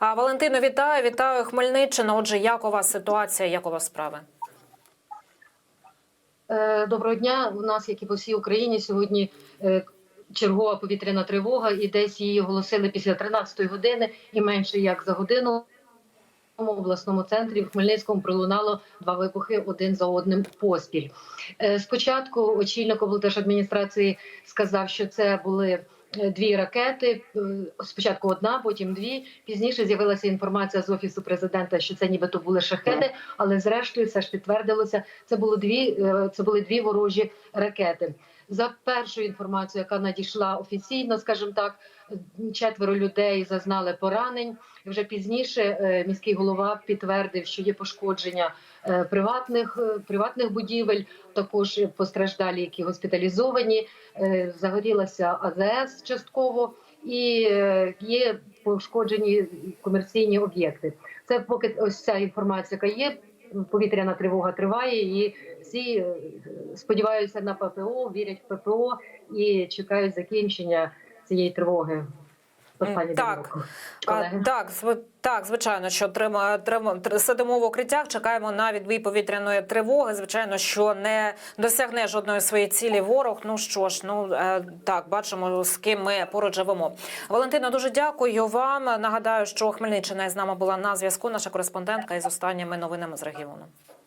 А Валентино, вітаю, вітаю Хмельниччина. Отже, як у вас ситуація, як у вас справи? Е, Доброго дня. У нас, як і по всій Україні, сьогодні е, чергова повітряна тривога, і десь її оголосили після 13-ї години, і менше як за годину. В обласному центрі в Хмельницькому пролунало два вибухи один за одним поспіль. Е, Спочатку очільник облдержадміністрації сказав, що це були дві ракети. Е, Спочатку одна, потім дві. Пізніше з'явилася інформація з офісу президента, що це нібито були шахеди, але зрештою все ж підтвердилося. Це було дві е, це були дві ворожі ракети. За першою інформацією, яка надійшла офіційно, скажімо так, четверо людей зазнали поранень. Вже пізніше е, міський голова підтвердив, що є пошкодження е, приватних е, приватних будівель. Також постраждалі, які госпіталізовані. Е, Загорілася АЗС частково і е, є пошкоджені комерційні об'єкти. Це поки ось ця інформація, яка є. Повітряна тривога триває, і всі е, сподіваються на ППО, вірять в ППО і чекають закінчення цієї тривоги. Останні Так. А, так, зв- так, звичайно, що трима, трима, сидимо в укриттях, чекаємо на відбій повітряної тривоги. Звичайно, що не досягне жодної своєї цілі ворог. Ну що ж, ну е, так, бачимо, з ким ми поруч живемо. Валентина, дуже дякую вам. Нагадаю, що Хмельниччина з нами була на зв'язку. Наша кореспондентка із останніми новинами з регіону.